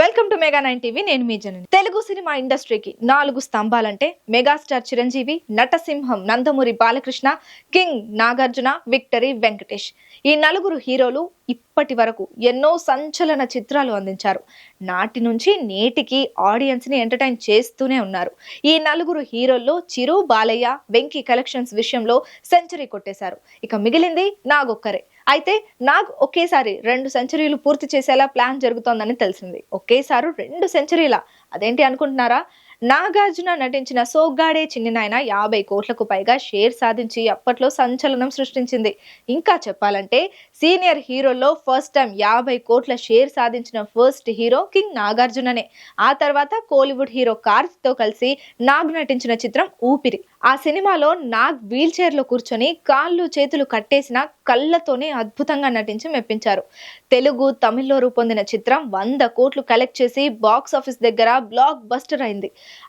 Welcome to mega nine TV నేను మీ జనని. Telugu cinema ఇండస్ట్రీకి నాలుగు స్తంభాలంటే మెగాస్టార్ చిరంజీవి నటసింహం నందమూరి బాలకృష్ణ కింగ్ నాగార్జున విక్టరీ వెంకటేష్. ఈ నలుగురు హీరోలు ఇప్పటి వరకు ఎన్నో సంచలన చిత్రాలు అందించారు. నాటి నుంచి నేటికి ఆడియన్స్ని ఎంటర్టైన్ చేస్తూనే ఉన్నారు. ఈ నలుగురు హీరోల్లో చిరు బాలయ్య వెంకీ కలెక్షన్స్ విషయంలో సెంచరీ కొట్టేశారు. ఇక మిగిలింది నాగొక్కరే. అయితే నాగ్ ఒకేసారి రెండు సెంచరీలు పూర్తి చేసేలా ప్లాన్ జరుగుతోందని తెలిసింది. ఒకేసారి రెండు సెంచరీల. అదేంటి అనుకుంటున్నారా? నాగార్జున నటించిన సోగ్గాడే చిన్ననాయన యాభై కోట్లకు పైగా షేర్ సాధించి అప్పట్లో సంచలనం సృష్టించింది. ఇంకా చెప్పాలంటే సీనియర్ హీరోల్లో ఫస్ట్ టైం యాభై కోట్ల షేర్ సాధించిన ఫస్ట్ హీరో కింగ్ నాగార్జుననే. ఆ తర్వాత కోలీవుడ్ హీరో కార్తిక్తో కలిసి నాగ్ నటించిన చిత్రం ఊపిరి. ఆ సినిమాలో నాగ్ వీల్ చైర్లో కూర్చొని కాళ్ళు చేతులు కట్టేసిన కళ్ళతోనే అద్భుతంగా నటించి మెప్పించారు. తెలుగు తమిళ్ళో రూపొందిన చిత్రం వంద కోట్లు కలెక్ట్ చేసి బాక్స్ ఆఫీస్ దగ్గర బ్లాక్ బస్టర్ అయింది.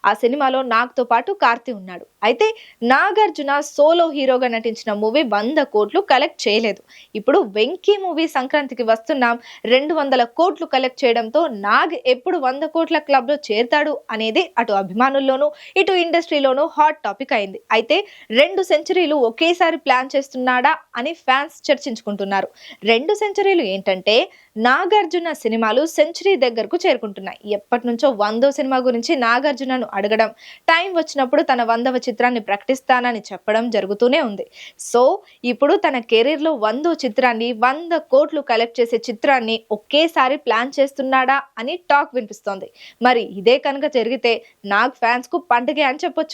ఆ సినిమాలో నాగ్తో పాటు కార్తి ఉన్నాడు. అయితే నాగార్జున సోలో హీరోగా నటించిన మూవీ వంద కోట్లు కలెక్ట్ చేయలేదు. ఇప్పుడు వెంకీ మూవీ సంక్రాంతికి వస్తున్నాం. రెండు వందల కోట్లు కలెక్ట్ చేయడంతో నాగ్ ఎప్పుడు వంద కోట్ల క్లబ్లో చేరుతాడు చేరతాడు అనేది అటు అభిమానుల్లోనూ ఇటు ఇండస్ట్రీలోనూ హాట్ టాపిక్ అయింది. అయితే రెండు సెంచరీలు ఒకేసారి ప్లాన్ చేస్తున్నాడా అని ఫ్యాన్స్ చర్చించుకుంటున్నారు. రెండు సెంచరీలు ఏంటంటే నాగార్జున సినిమాలు సెంచరీ దగ్గరకు చేరుకుంటున్నాయి. ఎప్పటి నుంచో వందో సినిమా గురించి నాగార్జునను అడగడం టైం వచ్చినప్పుడు తన వందవ చిత్రాన్ని ప్రకటిస్తానని చెప్పడం జరుగుతూనే ఉంది. సో ఇప్పుడు తన కెరీర్లో వందో చిత్రాన్ని వంద కోట్లు కలెక్ట్ చేసే చిత్రాన్ని ఒకేసారి ప్లాన్ చేస్తున్నాడా అని టాక్ వినిపిస్తోంది. మరి ఇదే కనుక జరిగితే నాగ్ ఫ్యాన్స్కు పండుగే పండుగ అని చెప్పొచ్చు.